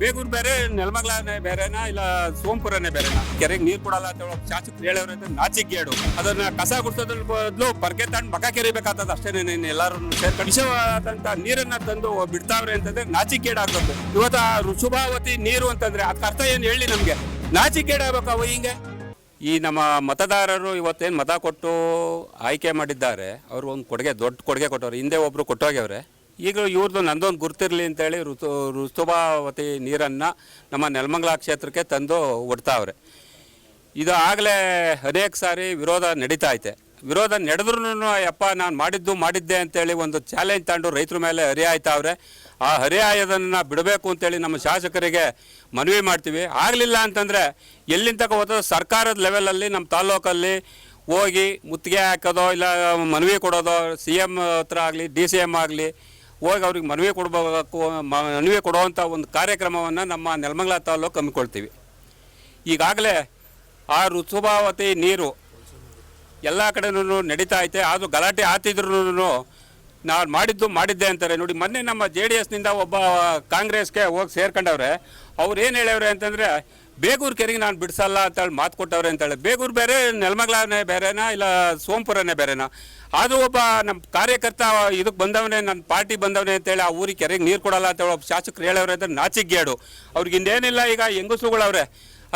ಬೇಗೂರು ಬೇರೆ, ನೆಲಮಂಗ್ಲನೇ ಬೇರೆನಾ, ಇಲ್ಲ ಸೋಂಪುರನೇ ಬೇರೆನಾ? ಕೆರೆಗೆ ನೀರ್ ಕೊಡಲ್ಲ ಅಂತ ಹೇಳೋ ಹೇಳೋರು ಅಂತ ನಾಚಿಗೇಡು ಅದನ್ನ ಕಸ ಗುಡ್ಸೋದ್ರ ಬದಲು ಪರ್ಕೆ ತಂದು ಮಕ ಕೆರಿಬೇಕಾದ ಅಷ್ಟೇ ನೀನು ಎಲ್ಲಾರು ವಿಷವಾದಂತ ನೀರನ್ನ ತಂದು ಬಿಡ್ತಾವ್ರೆ ಅಂತಂದ್ರೆ ನಾಚಿಗೇಡ್ ಆಗ್ಬೇಕು. ಇವತ್ತು ಆ ಋಷಭಾವತಿ ನೀರು ಅಂತಂದ್ರೆ ಅದಕ್ಕೆ ಅರ್ಥ ಏನ್ ಹೇಳಿ ನಮ್ಗೆ? ನಾಚಿಗೇಡ್ ಆಗ್ಬೇಕು ಅವ ಹಿಂಗೆ. ಈ ನಮ್ಮ ಮತದಾರರು ಇವತ್ತೇನು ಮತ ಕೊಟ್ಟು ಆಯ್ಕೆ ಮಾಡಿದ್ದಾರೆ, ಅವರು ಒಂದು ಕೊಡುಗೆ, ದೊಡ್ಡ ಕೊಡುಗೆ ಕೊಟ್ಟವ್ರೆ. ಹಿಂದೆ ಒಬ್ರು ಕೊಟ್ಟೋಗ್ಯವ್ರೆ. ಈಗ ಇವ್ರದ್ದು ನಂದೊಂದು ಗುರ್ತಿರಲಿ ಅಂತೇಳಿ ಋತು, ಋತುಭಾವತಿ ನೀರನ್ನು ನಮ್ಮ ನೆಲಮಂಗಲ ಕ್ಷೇತ್ರಕ್ಕೆ ತಂದು ಒಡ್ತಾವ್ರೆ. ಇದು ಆಗಲೇ ಅನೇಕ ಸಾರಿ ವಿರೋಧ ನಡೀತಾ ಐತೆ. ವಿರೋಧ ನಡೆದ್ರೂ ಯಪ್ಪ ನಾನು ಮಾಡಿದ್ದು ಮಾಡಿದ್ದೆ ಅಂತೇಳಿ ಒಂದು ಚಾಲೆಂಜ್ ತಗೊಂಡು ರೈತರ ಮೇಲೆ ಹರಿಯಾಯ್ತಾವ್ರೆ. ಆ ಹರಿಯಾಯದನ್ನು ಬಿಡಬೇಕು ಅಂತೇಳಿ ನಮ್ಮ ಶಾಸಕರಿಗೆ ಮನವಿ ಮಾಡ್ತೀವಿ. ಆಗಲಿಲ್ಲ ಅಂತಂದರೆ ಎಲ್ಲಿಂದ ಹೋದ ಸರ್ಕಾರದ ಲೆವೆಲಲ್ಲಿ ನಮ್ಮ ತಾಲೂಕಲ್ಲಿ ಹೋಗಿ ಮುತ್ತಿಗೆ ಹಾಕೋದೋ ಇಲ್ಲ ಮನವಿ ಕೊಡೋದೋ ಸಿ ಎಂ ಹತ್ರ ಆಗಲಿ, ಡಿ ಸಿ ಎಂ ಆಗಲಿ ಹೋಗಿ ಅವ್ರಿಗೆ ಮನವಿ ಕೊಡಬೇಕು ಮನವಿ ಕೊಡುವಂಥ ಒಂದು ಕಾರ್ಯಕ್ರಮವನ್ನು ನಮ್ಮ ನೆಲಮಂಗಲ ತಾಲೂಕು ಹಮ್ಮಿಕೊಳ್ತೀವಿ. ಈಗಾಗಲೇ ಆ ಋತುಭಾವತಿ ನೀರು ಎಲ್ಲ ಕಡೆನೂ ನಡೀತಾ ಐತೆ, ಆದರೂ ಗಲಾಟೆ ಆತಿದ್ರು ನಾನು ಮಾಡಿದ್ದು ಮಾಡಿದ್ದೆ ಅಂತಾರೆ. ನೋಡಿ, ಮೊನ್ನೆ ನಮ್ಮ ಜೆ ಡಿ ಎಸ್ನಿಂದ ಒಬ್ಬ ಕಾಂಗ್ರೆಸ್ಗೆ ಹೋಗಿ ಸೇರ್ಕೊಂಡವ್ರೆ, ಅವ್ರು ಏನು ಹೇಳ್ಯವ್ರೆ ಅಂತಂದರೆ ಬೇಗೂರು ಕೆರೆಗೆ ನಾನು ಬಿಡಿಸಲ್ಲ ಅಂತೇಳಿ ಮಾತು ಕೊಟ್ಟವ್ರೆ ಅಂತೇಳಿ ಬೇಗೂರು ಬೇರೆ, ನೆಲಮಗ್ಲನೇ ಬೇರೆನಾ, ಇಲ್ಲ ಸೋಂಪುರನೇ ಬೇರೆನಾ? ಆದರೂ ಒಬ್ಬ ನಮ್ಮ ಕಾರ್ಯಕರ್ತ ಇದಕ್ಕೆ ಬಂದವನೇ ನನ್ನ ಪಾರ್ಟಿ ಬಂದವನೇ ಅಂತೇಳಿ ಆ ಊರಿಗೆ ಕೆರೆಗೆ ನೀರು ಕೊಡಲ್ಲ ಅಂತೇಳಿ ಒಬ್ಬ ಶಾಸಕರು ಹೇಳವ್ರೆ ಅಂತ ನಾಚಿಗೇಡು ಅವ್ರಿಗೆ ಇನ್ನೇನಿಲ್ಲ ಈಗ ಹೆಂಗಸುಗಳವ್ರೆ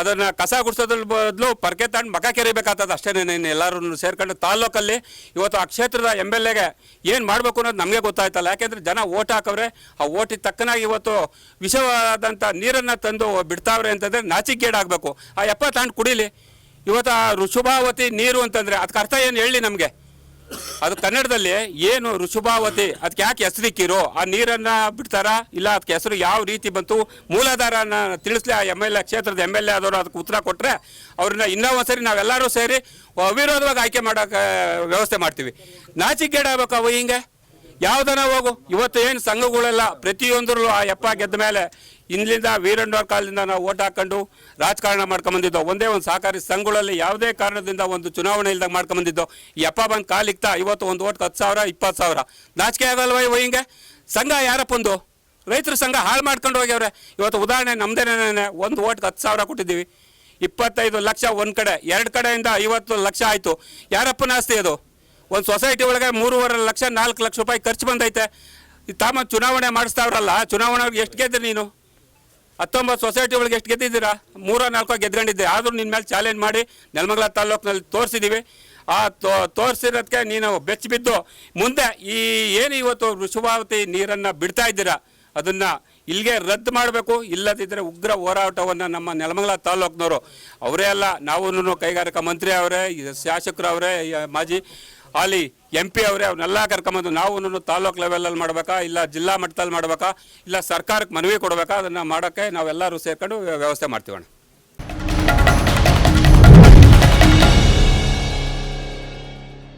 ಅದನ್ನು ಕಸ ಗುಡಿಸೋದ್ರ ಬದಲು ಪರ್ಕೆ ತಗೊಂಡು ಮಕ ಕೆರಿಬೇಕಾಗ್ತದೆ ಅಷ್ಟೇ ನೀನು ಎಲ್ಲರೂ ಸೇರ್ಕೊಂಡು ತಾಲ್ಲೂಕಲ್ಲಿ ಇವತ್ತು ಆ ಕ್ಷೇತ್ರದ ಎಂ ಎಲ್ ಎಗೆ ಏನು ಮಾಡಬೇಕು ಅನ್ನೋದು ನಮಗೆ ಗೊತ್ತಾಯ್ತಲ್ಲ. ಯಾಕೆಂದರೆ ಜನ ಓಟ್ ಹಾಕವ್ರೆ, ಆ ಓಟಿಗೆ ತಕ್ಕನಾಗಿ ಇವತ್ತು ವಿಷವಾದಂಥ ನೀರನ್ನು ತಂದು ಬಿಡ್ತಾವ್ರೆ ಅಂತಂದರೆ ಆಗಬೇಕು ಆ ಎಪ್ಪ ತಗೊಂಡು ಕುಡೀಲಿ. ಇವತ್ತು ಆ ಋಷುಭಾವತಿ ನೀರು ಅಂತಂದರೆ ಅದಕ್ಕೆ ಅರ್ಥ ಏನು ಹೇಳಿ ನಮಗೆ? ಅದು ಕನ್ನಡದಲ್ಲಿ ಏನು ಋಷಭಾವತಿ ಅದಕ್ಕೆ ಯಾಕೆ ಹೆಸರಿಕ್ಕಿರೋ ಆ ನೀರನ್ನ ಬಿಡ್ತಾರ? ಇಲ್ಲ ಅದಕ್ಕೆ ಹೆಸರು ಯಾವ ರೀತಿ ಬಂತು? ಮೂಲಾಧಾರನ ತಿಳಿಸ್ಲಿ ಆ ಎಂ ಎಲ್ ಎ ಕ್ಷೇತ್ರದ ಎಂ ಎಲ್ ಎ ಆದವರು ಅದಕ್ಕೆ ಉತ್ತರ ಕೊಟ್ಟರೆ ಅವ್ರನ್ನ ಇನ್ನೊಂದು ಸರಿ ನಾವೆಲ್ಲರೂ ಸೇರಿ ಅವಿರೋಧವಾಗಿ ಆಯ್ಕೆ ಮಾಡೋಕೆ ವ್ಯವಸ್ಥೆ ಮಾಡ್ತೀವಿ. ನಾಚಿಗೇಡಾಗಬೇಕು ಅವು ಹಿಂಗೆ? ಯಾವ್ದನ ಹೋಗು. ಇವತ್ತು ಏನು ಸಂಘಗಳೆಲ್ಲ ಪ್ರತಿಯೊಂದರಲ್ಲೂ ಆ ಯಪ್ಪ ಗೆದ್ದ ಮೇಲೆ ಇಲ್ಲಿಂದ ವೀರಣ್ಣವ್ರ ಕಾಲದಿಂದ ನಾವು ಓಟ್ ಹಾಕೊಂಡು ರಾಜಕಾರಣ ಮಾಡ್ಕೊಂಬಂದಿದ್ದೋ ಒಂದೇ ಒಂದು ಸಹಕಾರಿ ಸಂಘಗಳಲ್ಲಿ ಯಾವುದೇ ಕಾರಣದಿಂದ ಒಂದು ಚುನಾವಣೆ ಇಲ್ದಾಗ ಮಾಡ್ಕೊಂಬಂದಿದ್ದೋ ಯಪ್ಪ ಬಂದು ಕಾಲಿಕ್ತಾ ಇವತ್ತು ಒಂದು ಓಟ್ ಹತ್ತು ಸಾವಿರ ಇಪ್ಪತ್ತು ಸಾವಿರ. ನಾಚಿಕೆ ಆಗಲ್ವ ಇವ ಹಿಂಗೆ? ಸಂಘ ಯಾರಪ್ಪಂದು ರೈತರ ಸಂಘ ಹಾಳು ಮಾಡ್ಕೊಂಡು ಹೋಗ್ಯವ್ರೆ. ಇವತ್ತು ಉದಾಹರಣೆ ನಮ್ದೇನೇ ಒಂದು ಓಟ್ಗೆ ಹತ್ತು ಸಾವಿರ ಕೊಟ್ಟಿದ್ದೀವಿ. ಇಪ್ಪತ್ತೈದು ಲಕ್ಷ ಒಂದು ಕಡೆ, ಎರಡು ಕಡೆಯಿಂದ ಐವತ್ತು ಲಕ್ಷ ಆಯಿತು. ಯಾರಪ್ಪನ ಆಸ್ತಿ ಅದು? ಒಂದು ಸೊಸೈಟಿ ಒಳಗೆ ಮೂರುವರೆ ಲಕ್ಷ, ನಾಲ್ಕು ಲಕ್ಷ ರೂಪಾಯಿ ಖರ್ಚು ಬಂದೈತೆ. ತಾಮ ಚುನಾವಣೆ ಮಾಡಿಸ್ತಾವ್ರಲ್ಲ, ಚುನಾವಣೆ ಎಷ್ಟು ಗೆದ್ದೆ ನೀನು? ಹತ್ತೊಂಬತ್ತು ಸೊಸೈಟಿ ಒಳಗೆ ಎಷ್ಟು ಗೆದ್ದಿದ್ದೀರಾ? ಮೂರ, ನಾಲ್ಕು ಗೆದ್ಕೊಂಡಿದ್ದೆ ಆದರೂ ನಿನ್ನ ಮೇಲೆ ಚಾಲೆಂಜ್ ಮಾಡಿ ನೆಲಮಂಗಲ ತಾಲೂಕಿನಲ್ಲಿ ತೋರಿಸಿದ್ದೀವಿ ಆ ತೋ ತೋರಿಸಿರೋದಕ್ಕೆ ನೀನು ಬೆಚ್ಚ ಬಿದ್ದು, ಮುಂದೆ ಈ ಏನು ಇವತ್ತು ಋಷಭಾವತಿ ನೀರನ್ನು ಬಿಡ್ತಾ ಇದ್ದೀರಾ? ಅದನ್ನು ಇಲ್ಲಿಗೆ ರದ್ದು ಮಾಡಬೇಕು. ಇಲ್ಲದಿದ್ದರೆ ಉಗ್ರ ಹೋರಾಟವನ್ನು ನಮ್ಮ ನೆಲಮಂಗಲ ತಾಲೂಕಿನವರು. ಅವರೇ ಅಲ್ಲ ನಾವು ಕೈಗಾರಿಕಾ ಮಂತ್ರಿ ಅವರೇ, ಶಾಸಕರು ಅವರೇ ಮಾಜಿ ಅಲ್ಲಿ ಎಂ ಪಿ ಅವರೇ ಅವನ್ನೆಲ್ಲ ಕರ್ಕೊಂಬಂದು ನಾವು ತಾಲೂಕ್ ಲೆವೆಲಲ್ಲಿ ಮಾಡಬೇಕಾ? ಇಲ್ಲ ಜಿಲ್ಲಾ ಮಟ್ಟದಲ್ಲಿ ಮಾಡಬೇಕಾ? ಇಲ್ಲ ಸರ್ಕಾರಕ್ಕೆ ಮನವಿ ಕೊಡಬೇಕಾ? ಅದನ್ನು ಮಾಡೋಕ್ಕೆ ನಾವೆಲ್ಲರೂ ಸೇರ್ಕೊಂಡು ವ್ಯವಸ್ಥೆ ಮಾಡ್ತೀವಣ್ಣ.